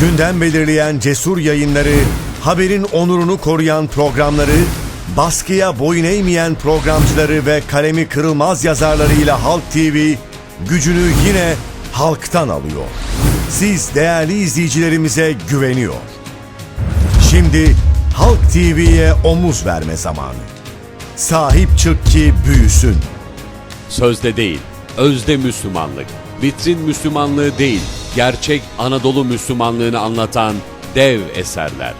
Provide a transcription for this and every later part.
Gündem belirleyen cesur yayınları, haberin onurunu koruyan programları, baskıya boyun eğmeyen programcıları ve kalemi kırılmaz yazarlarıyla Halk TV gücünü yine halktan alıyor. Siz değerli izleyicilerimize güveniyor. Şimdi Halk TV'ye omuz verme zamanı. Sahip çık ki büyüsün. Sözde değil, özde Müslümanlık. Vitrin Müslümanlığı değil, gerçek Anadolu Müslümanlığını anlatan dev eserler.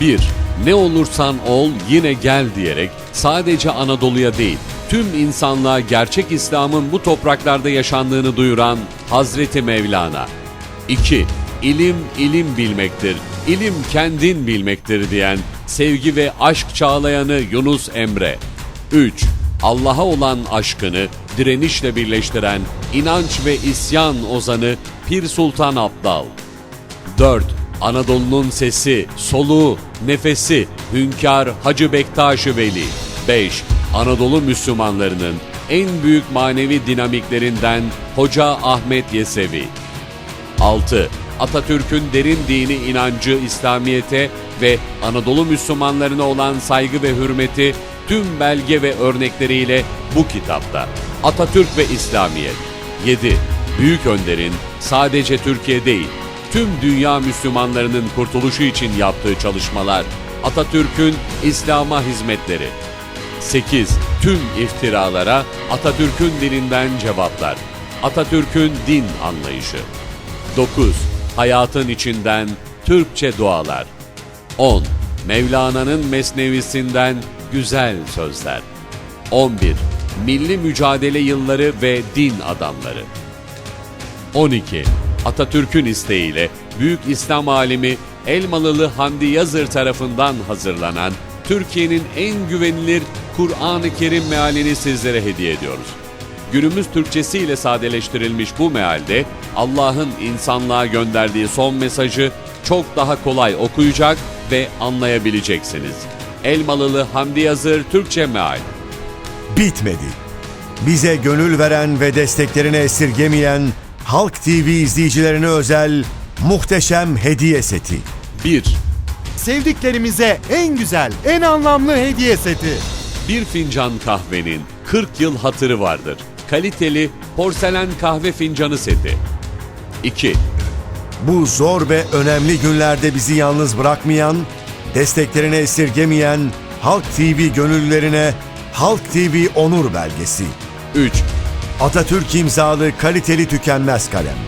1. Ne olursan ol yine gel diyerek sadece Anadolu'ya değil, tüm insanlığa gerçek İslam'ın bu topraklarda yaşandığını duyuran Hazreti Mevlana. 2. İlim ilim bilmektir, ilim kendin bilmektir diyen sevgi ve aşk çağlayanı Yunus Emre. 3. Allah'a olan aşkını direnişle birleştiren inanç ve isyan ozanı Pir Sultan Abdal. 4. Anadolu'nun sesi, soluğu, nefesi, Hünkar Hacı Bektaş-ı Veli. 5. Anadolu Müslümanlarının en büyük manevi dinamiklerinden Hoca Ahmet Yesevi. 6. Atatürk'ün derin dini inancı İslamiyete ve Anadolu Müslümanlarına olan saygı ve hürmeti tüm belge ve örnekleriyle bu kitapta. Atatürk ve İslamiyet. 7. Büyük Önder'in sadece Türkiye değil, tüm dünya Müslümanlarının kurtuluşu için yaptığı çalışmalar. Atatürk'ün İslam'a hizmetleri. 8. Tüm iftiralara Atatürk'ün dilinden cevaplar. Atatürk'ün din anlayışı. 9. Hayatın içinden Türkçe dualar. 10. Mevlana'nın mesnevisinden güzel sözler. 11. Milli mücadele yılları ve din adamları. 12. Atatürk'ün isteğiyle Büyük İslam alimi Elmalılı Hamdi Yazır tarafından hazırlanan Türkiye'nin en güvenilir Kur'an-ı Kerim mealini sizlere hediye ediyoruz. Günümüz Türkçesiyle sadeleştirilmiş bu mealde Allah'ın insanlığa gönderdiği son mesajı çok daha kolay okuyacak ve anlayabileceksiniz. Elmalılı Hamdi Yazır Türkçe Meal bitmedi. Bize gönül veren ve desteklerini esirgemeyen Halk TV izleyicilerine özel muhteşem hediye seti. 1. Sevdiklerimize en güzel, en anlamlı hediye seti. Bir fincan kahvenin 40 yıl hatırı vardır. Kaliteli porselen kahve fincanı seti. 2. Bu zor ve önemli günlerde bizi yalnız bırakmayan, desteklerini esirgemeyen Halk TV gönüllülerine Halk TV onur belgesi. 3. Atatürk imzalı kaliteli tükenmez kalem.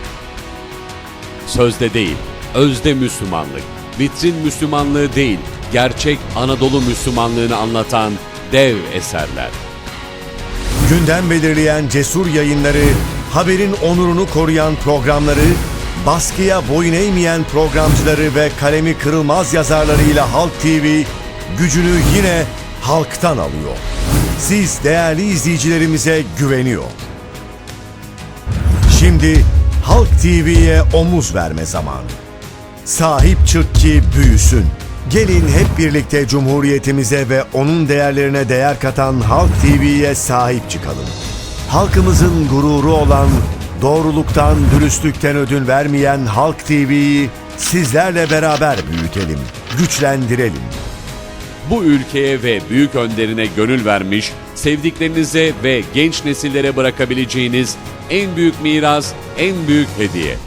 Sözde değil, özde Müslümanlık. Vitrin Müslümanlığı değil, gerçek Anadolu Müslümanlığını anlatan dev eserler. Gündem belirleyen cesur yayınları, haberin onurunu koruyan programları, baskıya boyun eğmeyen programcıları ve kalemi kırılmaz yazarlarıyla Halk TV gücünü yine halktan alıyor. Siz değerli izleyicilerimize güveniyor. Şimdi Halk TV'ye omuz verme zamanı. Sahip çık ki büyüsün. Gelin hep birlikte Cumhuriyetimize ve onun değerlerine değer katan Halk TV'ye sahip çıkalım. Halkımızın gururu olan, doğruluktan, dürüstlükten ödün vermeyen Halk TV'yi sizlerle beraber büyütelim, güçlendirelim. Bu ülkeye ve büyük önderine gönül vermiş, sevdiklerinize ve genç nesillere bırakabileceğiniz en büyük miras, en büyük hediye.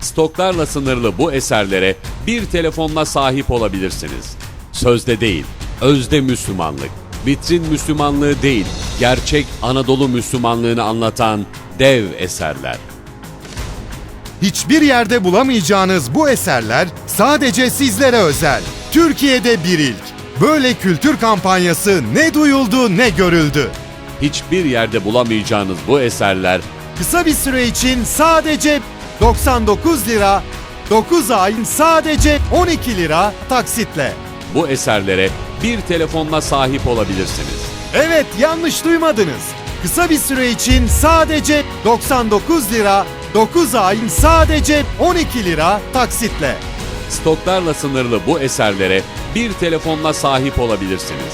Stoklarla sınırlı bu eserlere bir telefonla sahip olabilirsiniz. Sözde değil, özde Müslümanlık. Vitrin Müslümanlığı değil, gerçek Anadolu Müslümanlığını anlatan dev eserler. Hiçbir yerde bulamayacağınız bu eserler sadece sizlere özel. Türkiye'de bir ilk. Böyle kültür kampanyası ne duyuldu ne görüldü. Hiçbir yerde bulamayacağınız bu eserler Kısa bir süre için sadece 99 lira, 9 ay sadece 12 lira taksitle. bu eserlere bir telefonla sahip olabilirsiniz. Evet yanlış duymadınız. Kısa bir süre için sadece 99 lira, 9 ay sadece 12 lira taksitle. Stoklarla sınırlı bu eserlere bir telefonla sahip olabilirsiniz.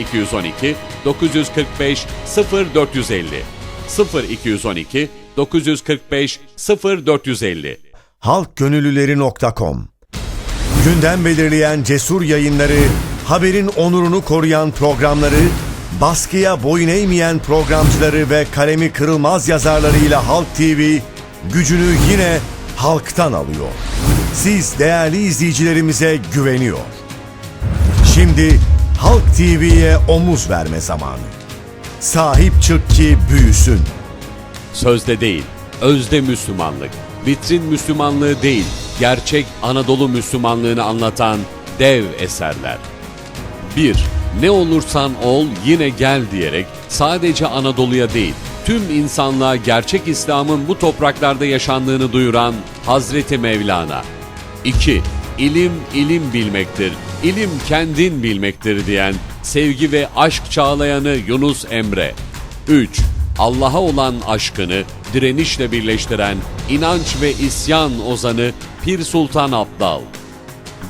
0212 945 0450 0212 945 0450 halkgönüllüleri.com Gündem belirleyen cesur yayınları, haberin onurunu koruyan programları, baskıya boyun eğmeyen programcıları ve kalemi kırılmaz yazarlarıyla Halk TV gücünü yine halktan alıyor. Siz değerli izleyicilerimize güveniyor. Şimdi Halk TV'ye omuz verme zamanı. Sahip çık ki büyüsün. Sözde değil, özde Müslümanlık. Vitrin Müslümanlığı değil, gerçek Anadolu Müslümanlığını anlatan dev eserler. 1. Ne olursan ol yine gel diyerek sadece Anadolu'ya değil, tüm insanlığa gerçek İslam'ın bu topraklarda yaşandığını duyuran Hazreti Mevlana. 2. İlim ilim bilmektir, ilim kendin bilmektir diyen sevgi ve aşk çağlayanı Yunus Emre. 3. Allah'a olan aşkını direnişle birleştiren inanç ve isyan ozanı Pir Sultan Abdal.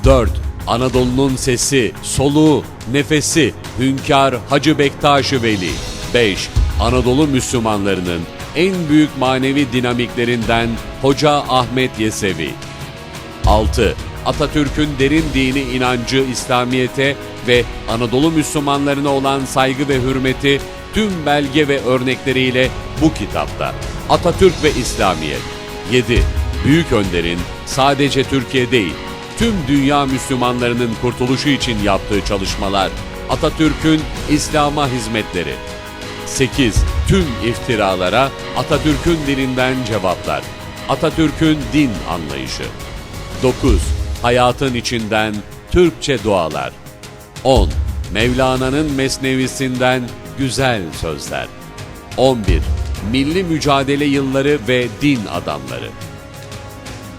4. Anadolu'nun sesi, soluğu, nefesi, Hünkar Hacı Bektaş-ı Veli. 5. Anadolu Müslümanlarının en büyük manevi dinamiklerinden Hoca Ahmet Yesevi. 6. Atatürk'ün derin dini inancı İslamiyete ve Anadolu Müslümanlarına olan saygı ve hürmeti tüm belge ve örnekleriyle bu kitapta. Atatürk ve İslamiyet. 7. Büyük Önder'in sadece Türkiye değil, tüm dünya Müslümanlarının kurtuluşu için yaptığı çalışmalar. Atatürk'ün İslam'a hizmetleri. 8. Tüm iftiralara Atatürk'ün dilinden cevaplar. Atatürk'ün din anlayışı. 9. Hayatın içinden Türkçe dualar. 10. Mevlana'nın mesnevisinden güzel sözler. 11. Milli mücadele yılları ve din adamları.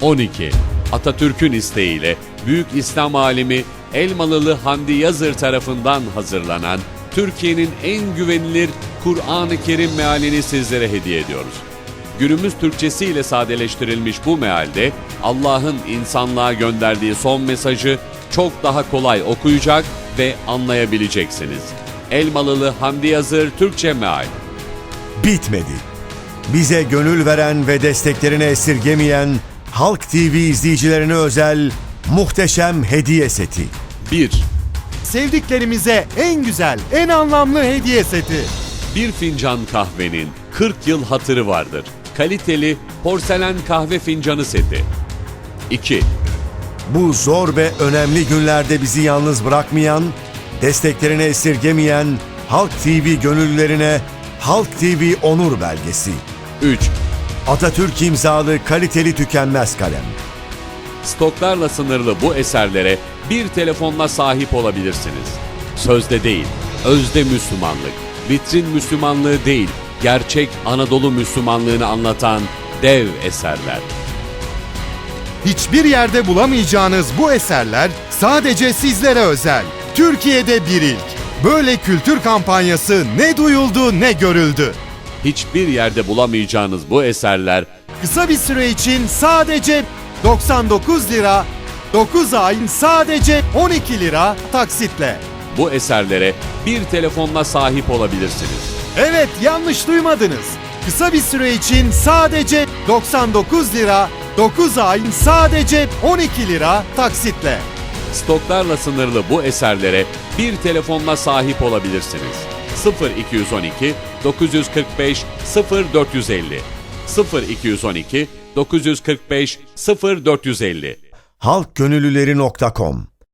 12. Atatürk'ün isteğiyle Büyük İslam alimi Elmalılı Hamdi Yazır tarafından hazırlanan Türkiye'nin en güvenilir Kur'an-ı Kerim mealini sizlere hediye ediyoruz. Günümüz Türkçesiyle sadeleştirilmiş bu mealde Allah'ın insanlığa gönderdiği son mesajı çok daha kolay okuyacak ve anlayabileceksiniz. Elmalılı Hamdi Yazır Türkçe Meal bitmedi. Bize gönül veren ve desteklerini esirgemeyen Halk TV izleyicilerine özel muhteşem hediye seti. 1. Sevdiklerimize en güzel, en anlamlı hediye seti. Bir fincan kahvenin 40 yıl hatırı vardır. Kaliteli porselen kahve fincanı seti. 2. Bu zor ve önemli günlerde bizi yalnız bırakmayan, desteklerini esirgemeyen Halk TV gönüllülerine Halk TV onur belgesi. 3. Atatürk imzalı kaliteli tükenmez kalem. Stoklarla sınırlı bu eserlere bir telefonla sahip olabilirsiniz. Sözde değil, özde Müslümanlık, vitrin Müslümanlığı değil, gerçek Anadolu Müslümanlığını anlatan dev eserler. Hiçbir yerde bulamayacağınız bu eserler sadece sizlere özel. Türkiye'de bir ilk. Böyle kültür kampanyası ne duyuldu ne görüldü. Hiçbir yerde bulamayacağınız bu eserler Kısa bir süre için sadece 99 lira, 9 ay sadece 12 lira taksitle. Bu eserlere bir telefonla sahip olabilirsiniz. Evet yanlış duymadınız. Kısa bir süre için sadece 99 lira, 9 ay sadece 12 lira taksitle. Stoklarla sınırlı bu eserlere bir telefonla sahip olabilirsiniz. 0212 945 0450 0212 945 0450. Halkgönüllüleri.com